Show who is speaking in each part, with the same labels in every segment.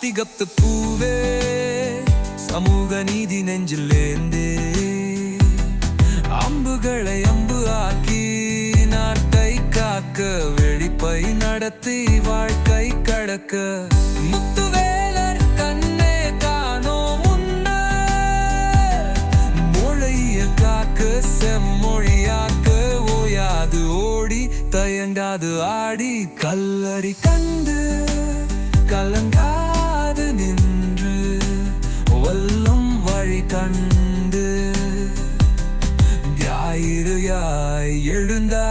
Speaker 1: அத்திகப்து பூவே சமூக நீதி நெஞ்சிலேந்து அம்புகளை அம்பு ஆக்கி நாட்டை காக்க வெளிப்பை நடத்தி வாழ்க்கை கடக்க. முத்துவேலர் கண்ணே காணோ முன்ன மொழிய காக்க செம்மொழியாக்க ஓயாது ஓடி தயங்காது ஆடி கல்லறி கண்டு கலங்க yerinde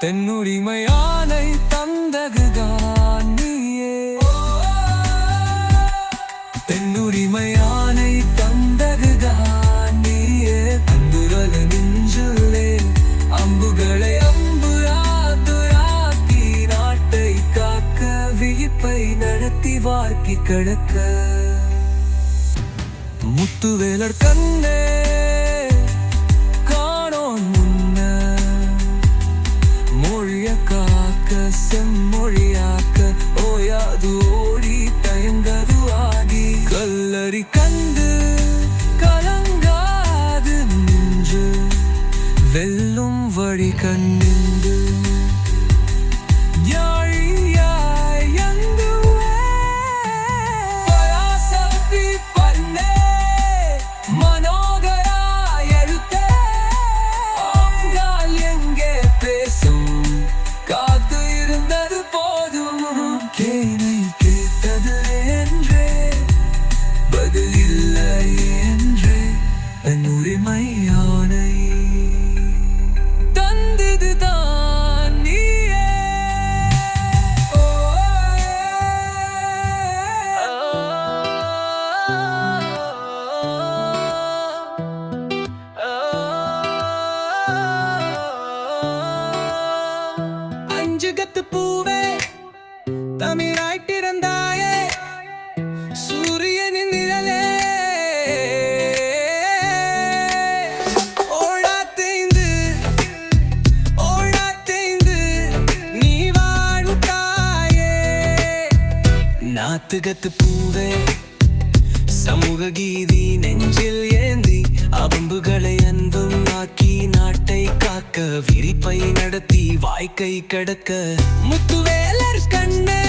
Speaker 1: தென்னுரிமையானை தந்தது நீயே தென்னுரிமையானை தந்தது நீயே அன்புரல நெஞ்சுள்ளே அம்புகளை அம்பு ஆத்துராக்கி நாட்டை காக்க விழிப்பை நடத்தி வார்க்கி கடக்க. முத்துவேலர் கண்ணே நாத்துகத்து பூவே சமூக கீதி நெஞ்சில் ஏந்தி அம்புகளை அன்பும் ஆக்கி நாட்டை காக்க விரிப்பை நடத்தி வாய்க்கை கடக்க முத்துவேலர் கண்ணே